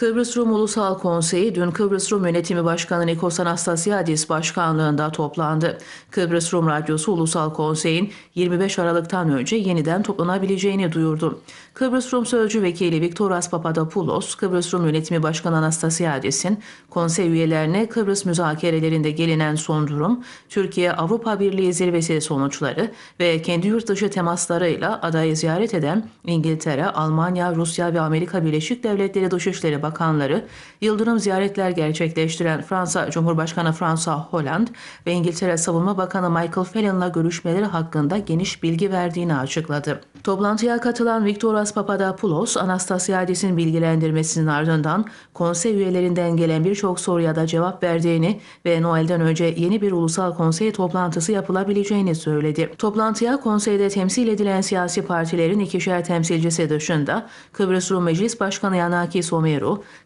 Kıbrıs Rum Ulusal Konseyi dün Kıbrıs Rum Yönetimi Başkanı Nikos Anastasiadis başkanlığında toplandı. Kıbrıs Rum Radyosu Ulusal Konsey'in 25 Aralık'tan önce yeniden toplanabileceğini duyurdu. Kıbrıs Rum Sözcü Vekili Viktoras Papadopoulos, Kıbrıs Rum Yönetimi Başkanı Anastasiadis'in konsey üyelerine Kıbrıs müzakerelerinde gelinen son durum, Türkiye-Avrupa Birliği zirvesi sonuçları ve kendi yurt dışı temaslarıyla adayı ziyaret eden İngiltere, Almanya, Rusya ve Amerika Birleşik Devletleri Dışişleri Bakanları, yıldırım ziyaretler gerçekleştiren Fransa Cumhurbaşkanı François Hollande ve İngiltere Savunma Bakanı Michael Fallon'la görüşmeleri hakkında geniş bilgi verdiğini açıkladı. Toplantıya katılan Viktoras Papadopoulos, Anastasiadis'in bilgilendirmesinin ardından konsey üyelerinden gelen birçok soruya da cevap verdiğini ve Noel'den önce yeni bir ulusal konsey toplantısı yapılabileceğini söyledi. Toplantıya konseyde temsil edilen siyasi partilerin ikişer temsilcisi dışında Kıbrıs Rum Meclis Başkanı Yanakis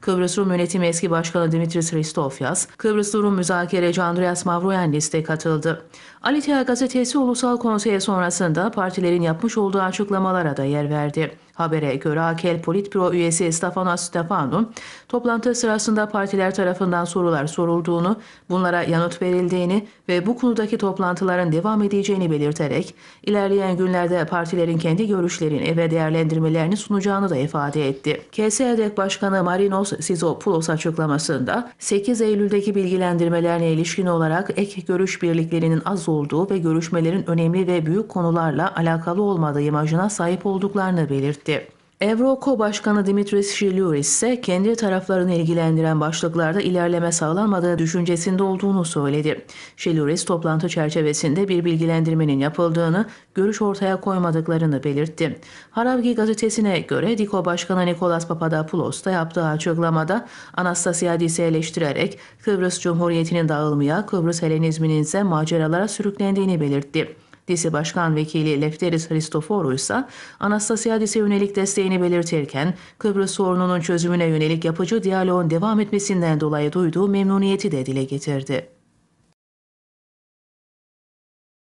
Kıbrıs Rum Yönetimi Eski Başkanı Dimitris Christofyas, Kıbrıs Rum Müzakereci Andreas Mavroyannis de katıldı. Alitea gazetesi Ulusal Konsey sonrasında partilerin yapmış olduğu açıklamalara da yer verdi. Habere göre AKEL Politbüro üyesi Stefanos Stefano, toplantı sırasında partiler tarafından sorular sorulduğunu, bunlara yanıt verildiğini ve bu konudaki toplantıların devam edeceğini belirterek, ilerleyen günlerde partilerin kendi görüşlerini ve değerlendirmelerini sunacağını da ifade etti. KSEDEK Başkanı Marinos Sizopoulos açıklamasında, 8 Eylül'deki bilgilendirmelerine ilişkin olarak ek görüş birliklerinin az olduğu ve görüşmelerin önemli ve büyük konularla alakalı olmadığı imajına sahip olduklarını belirtti. Evroko Başkanı Dimitris Şilyuris ise kendi taraflarını ilgilendiren başlıklarda ilerleme sağlanmadığı düşüncesinde olduğunu söyledi. Şilyuris toplantı çerçevesinde bir bilgilendirmenin yapıldığını, görüş ortaya koymadıklarını belirtti. Haravgi gazetesine göre Diko Başkanı Nikolas Papadopoulos da yaptığı açıklamada Anastasiadis'i eleştirerek Kıbrıs Cumhuriyeti'nin dağılmaya, Kıbrıs Helenizminin ise maceralara sürüklendiğini belirtti. Disi Başkan Vekili Lefteris Christoforu ise Anastasiadis'e yönelik desteğini belirtirken Kıbrıs sorununun çözümüne yönelik yapıcı diyaloğun devam etmesinden dolayı duyduğu memnuniyeti de dile getirdi.